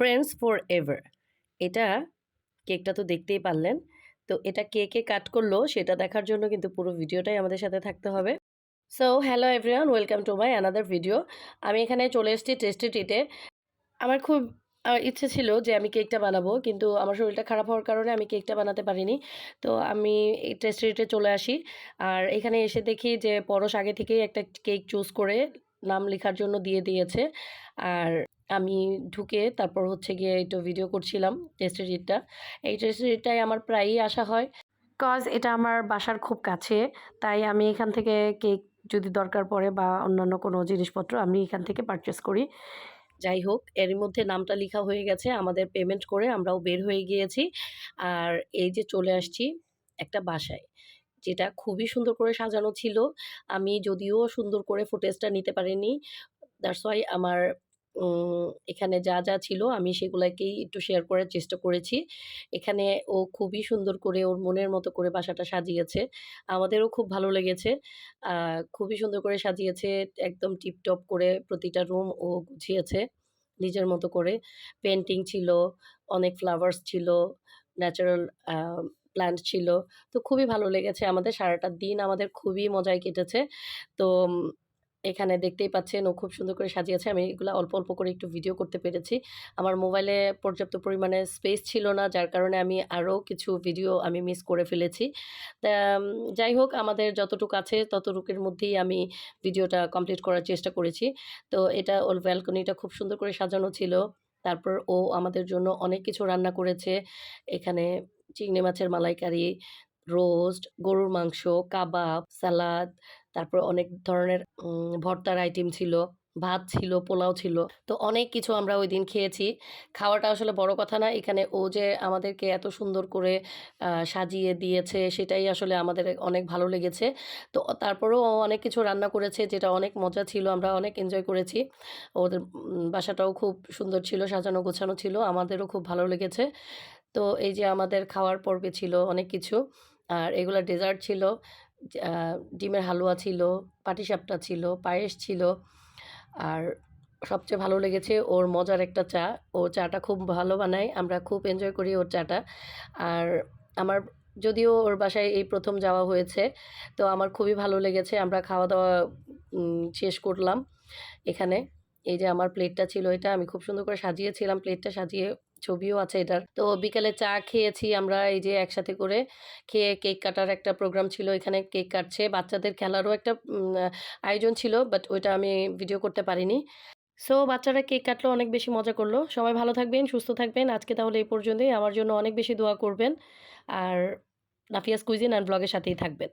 Friends for ever এটা কেকটা তো দেখতেই পারলেন। তো এটা কে কে কাট করল সেটা দেখার জন্য কিন্তু পুরো ভিডিওটাই আমাদের সাথে থাকতে হবে। So hello everyone welcome to my another video আমি এখানে চলে এসেছি টেস্টি ট্রিটে আমার খুব ইচ্ছে ছিল যে আমি কেকটা বানাবো, কিন্তু আমার শরীরটা খারাপ হওয়ার কারণে আমি কেকটা বানাতে পারিনি। তো আমি এই টেস্টি ট্রিটে চলে আসি। আর এখানে এসে দেখি যে পরশ আগে থেকেই একটা কেক চুজ করে নাম লেখার জন্য দিয়ে দিয়েছে। আর আমি ঢুকে তারপর হচ্ছে গিয়ে একটু ভিডিও করছিলাম টেস্টি ট্রিটটা এই টেস্টি ট্রিটটাই আমার প্রায়ই আসা হয়। কজ এটা আমার বাসার খুব কাছে তাই আমি এখান থেকে কেক যদি দরকার পড়ে বা অন্যান্য কোনো জিনিসপত্র আমি এখান থেকে পারচেস করি। যাই হোক এর মধ্যে নামটা লেখা হয়ে গেছে আমাদের পেমেন্ট করে আমরাও বের হয়ে গিয়েছি। আর এই যে চলে আসছি একটা বাসায় যেটা খুবই সুন্দর করে সাজানো ছিল। আমি যদিও সুন্দর করে ফুটেজটা নিতে পারিনি দ্যাটস ওয়াই আমার এখানে যা যা ছিল আমি সেগুলাকেই একটু শেয়ার করার চেষ্টা করেছি। এখানে ও খুবই সুন্দর করে ওর মনের মতো করে বাসাটা সাজিয়েছে। আমাদেরও খুব ভালো লেগেছে। খুবই সুন্দর করে সাজিয়েছে, একদম টিপটপ করে প্রতিটা রুম ও গুছিয়েছে নিজের মতো করে। পেন্টিং ছিল, অনেক ফ্লাওয়ার্স ছিল ন্যাচারাল প্ল্যান্ট ছিল। তো খুবই ভালো লেগেছে আমাদের, সারাটা দিন আমাদের খুবই মজায় কেটেছে। তো এখানে দেখতেই পাচ্ছেন, ও খুব সুন্দর করে সাজিয়েছে। আমি এগুলো অল্প অল্প করে একটু ভিডিও করতে পেরেছি। আমার মোবাইলে পর্যাপ্ত পরিমাণে স্পেস ছিল না, যার কারণে আমি আরও কিছু ভিডিও আমি মিস করে ফেলেছি। যাই হোক, আমাদের যতটুকু আছে, ততটুকুর মধ্যেই আমি ভিডিওটা কমপ্লিট করার চেষ্টা করেছি। তো এটা ওর ব্যালকনিটা খুব সুন্দর করে সাজানো ছিল। তারপর ও আমাদের জন্য অনেক কিছু রান্না করেছে। এখানে চিংড়ি মাছের মালাইকারি রোস্ট গরুর মাংস, কাবাব সালাদ তারপর অনেক ধরনের ভর্তার আইটেম ছিল, ভাত ছিল, পোলাও ছিল। তো অনেক কিছু আমরা ওই দিন খেয়েছি। খাওয়াটা আসলে বড় কথা না, এখানে ও যে আমাদেরকে এত সুন্দর করে সাজিয়ে দিয়েছে, সেটাই আসলে আমাদের অনেক ভালো লেগেছে। তো তারপরেও ও অনেক কিছু রান্না করেছে, যেটা অনেক মজা ছিল, আমরা অনেক এনজয় করেছি। ওদের বাসাটাও খুব সুন্দর ছিল, সাজানো গোছানো ছিল, আমাদেরও খুব ভালো লেগেছে। তো এই যে আমাদের খাওয়ার পর্বে ছিল অনেক কিছু, আর এগুলা ডেজার্ট ছিল। ডিমের হালুয়া ছিল, পাটিসাপটা ছিল, পায়েস ছিল। আর সবচেয়ে ভালো লেগেছে ওর মজার একটা চা। ও চাটা খুব ভালো বানায়, আমরা খুব এনজয় করি ওর চাটা। আর আমার যদিও ওর বাসায় এই প্রথম যাওয়া হয়েছে, তো আমার খুবই ভালো লেগেছে। আমরা খাওয়া দাওয়া শেষ করলাম এখানে। এই যে আমার প্লেটটা ছিল এটা, আমি খুব সুন্দর করে সাজিয়েছিলাম প্লেটটা সাজিয়ে ছবিও আছে এটার। তো বিকেলে চা খেয়েছি আমরা, এই যে একসাথে করে খেয়ে কেক কাটার একটা প্রোগ্রাম ছিল, এখানে কেক কাটছে। বাচ্চাদের খেলারও একটা আয়োজন ছিল, বাট ওইটা আমি ভিডিও করতে পারিনি। সো বাচ্চারা কেক কাটলো, অনেক বেশি মজা করল। সবাই ভালো থাকবেন, সুস্থ থাকবেন। আজকে তাহলে এই পর্যন্তই। আমার জন্য অনেক বেশি দোয়া করবেন। আর নাফিয়াস কুইজিন অ্যান্ড ব্লগের সাথেই থাকবেন।